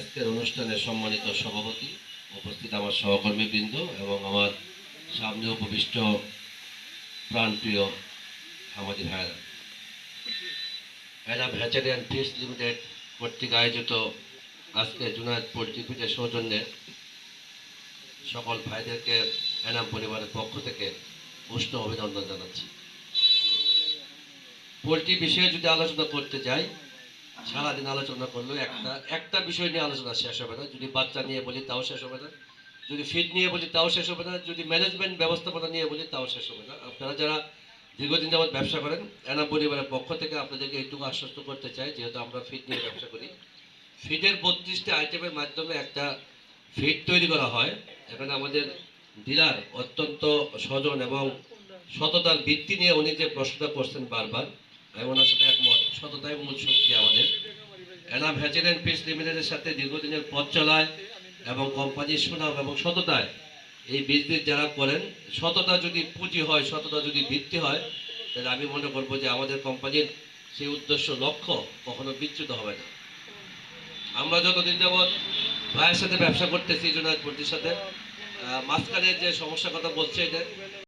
আজকের অনুষ্ঠানে সম্মানিত সভাপতি উপস্থিত আমার সহকর্মীবৃন্দ এবং আমার সামনে উপবিষ্ট প্রাণপ্রিয় আমাদের ভাইরা। এরা ভ্যাচারিয়ান ফিস লিমিটেড কর্তৃক আয়োজিত আজকে জুনায়দ পোলট্রিপিটের সৌজন্যে সকল ভাইদেরকে এনাম পরিবারের পক্ষ থেকে উষ্ণ অভিনন্দন জানাচ্ছি। পোলট্রি বিষয়ে যদি আলোচনা করতে যাই সারাদিন আলোচনা করলেও একটা একটা বিষয় নিয়ে আলোচনা শেষ হবে না। যদি বাচ্চা নিয়ে বলি, তাও শেষ হবে না। যদি ফিড নিয়ে বলি, তাও শেষ হবে না। যদি ম্যানেজমেন্ট ব্যবস্থাপনা নিয়ে বলি, তাও শেষ হবে না। আপনারা যারা দীর্ঘদিন যাবৎ ব্যবসা করেন এনা পরিবারের পক্ষ থেকে আপনাদেরকে এইটুকু আশ্বস্ত করতে চাই, যেহেতু আমরা ফিড নিয়ে ব্যবসা করি। ফিডের বত্রিশটি আইটেমের মাধ্যমে একটা ফিড তৈরি করা হয়। এখানে আমাদের ডিলার অত্যন্ত স্বজন এবং সততার ভিত্তি নিয়ে উনি যে প্রশ্নটা করছেন বারবার আমি ওনার সাথে একমত। সততাই মূল শক্তি আমাদের? এনাম হ্যাচেন পিস লিমিটেডের সাথে দীর্ঘদিনের পথ চলায় এবং কোম্পানির সুনাম এবং সততায় এই বিজনেস যারা করেন, সততা যদি পুঁজি হয়, সততা যদি ভিত্তি হয়, তাহলে আমি মনে করব যে আমাদের কোম্পানির সেই উদ্দেশ্য, লক্ষ্য কখনো বিচ্যুত হবে না। আমরা যতদিন যাবৎ ভাইয়ের সাথে ব্যবসা করতেছি জোনায়দ পল্টির সাথে মাঝখানে যে সমস্যার কথা বলছে এটা